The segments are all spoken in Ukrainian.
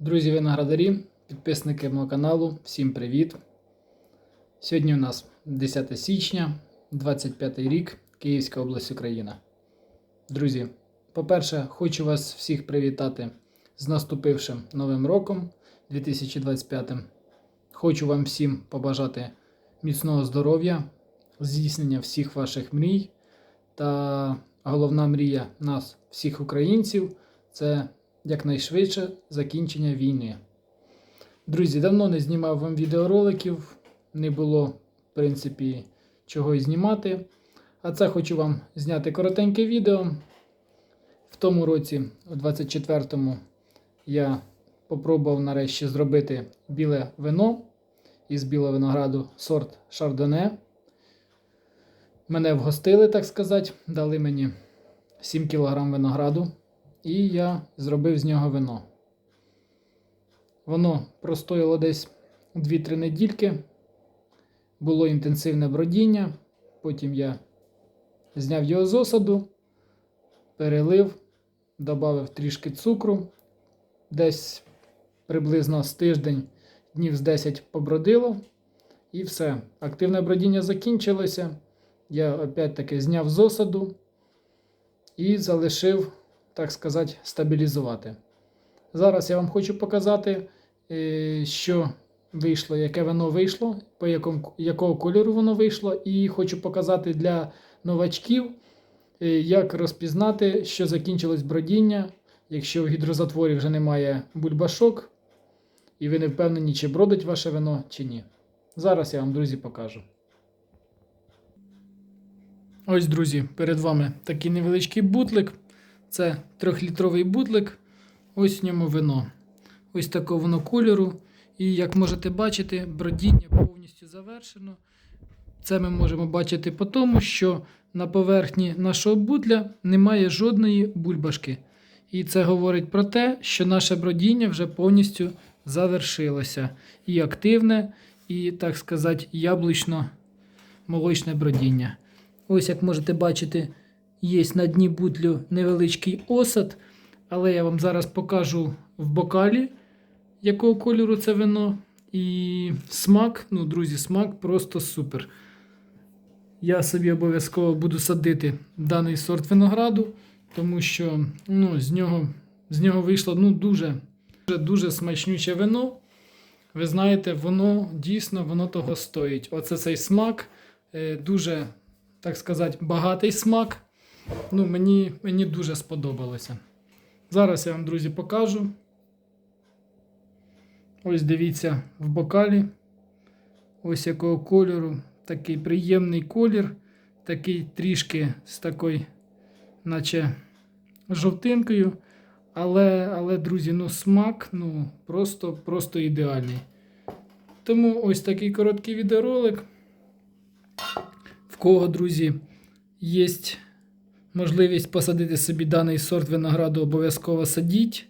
Друзі виноградарі, підписники мого каналу, всім привіт! Сьогодні у нас 10 січня, 25 рік, Київська область Україна. Друзі, по-перше, хочу вас всіх привітати з наступившим новим роком 2025. Хочу вам всім побажати міцного здоров'я, здійснення всіх ваших мрій. Та головна мрія нас, всіх українців, це якнайшвидше закінчення війни. Друзі, давно не знімав вам відеороликів, не було, в принципі, чого і знімати. А це хочу вам зняти коротеньке відео. В тому році, у 24-му, я попробував нарешті зробити біле вино із білого винограду сорт Шардоне. Мене вгостили, так сказати, дали мені 7 кг винограду, і я зробив з нього вино. Воно простояло десь 2-3 недільки, було інтенсивне бродіння, потім я зняв його з осаду, перелив, додав трішки цукру, десь приблизно з тиждень, днів з 10 побродило, і все. Активне бродіння закінчилося. Я опять-таки зняв з осаду і залишив, так сказати, стабілізувати. Зараз я вам хочу показати, е, що вийшло, яке воно вийшло, по якому, якого кольору воно вийшло, і хочу показати для новачків, е, як розпізнати, що закінчилось бродіння, якщо в гідрозатворі вже немає бульбашок, і ви не впевнені, чи бродить ваше вино, чи ні. Зараз я вам, друзі, покажу. Ось, друзі, перед вами такий невеличкий бутлик. Це трьохлітровий бутлик. Ось в ньому вино. Ось такого воно кольору. І як можете бачити, бродіння повністю завершено. Це ми можемо бачити по тому, що на поверхні нашого бутля немає жодної бульбашки. І це говорить про те, що наше бродіння вже повністю завершилося. І активне, і, так сказати, яблучно-молочне бродіння. Ось, як можете бачити, є на дні бутлю невеличкий осад, але я вам зараз покажу в бокалі, якого кольору це вино. І смак, ну, друзі, смак просто супер. Я собі обов'язково буду садити даний сорт винограду, тому що ну, з нього з нього вийшло ну, дуже, дуже, смачнюче вино. Ви знаєте, воно дійсно воно того стоїть. Оце цей смак е, дуже так сказати, багатий смак. Ну, Мені мені дуже сподобалося. Зараз я вам, друзі, покажу. Ось дивіться в бокалі. Ось якого кольору. Такий приємний колір. Такий трішки з такою, наче жовтинкою. Але, але, друзі, ну смак ну, просто, просто ідеальний. Тому ось такий короткий відеоролик. В кого, друзі, є можливість посадити собі даний сорт винограду, обов'язково садіть.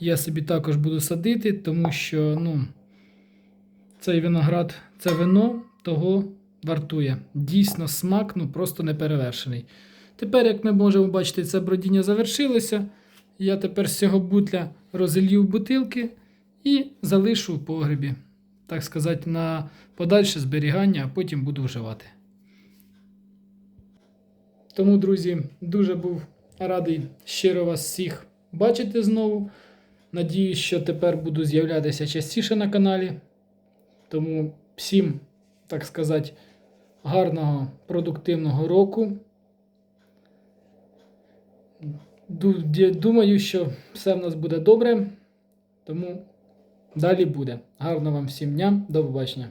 Я собі також буду садити, тому що ну, цей виноград, це вино того вартує. Дійсно, смак ну, просто неперевершений. Тепер, як ми можемо бачити, це бродіння завершилося. Я тепер з цього бутля розілью бутилки і залишу в погребі. Так сказати, на подальше зберігання, а потім буду вживати. Тому, друзі, дуже був радий щиро вас всіх бачити знову. Надіюсь, що тепер буду з'являтися частіше на каналі. Тому всім, так сказати, гарного продуктивного року. Думаю, що все в нас буде добре. Тому далі буде. Гарного вам всім дня, до побачення.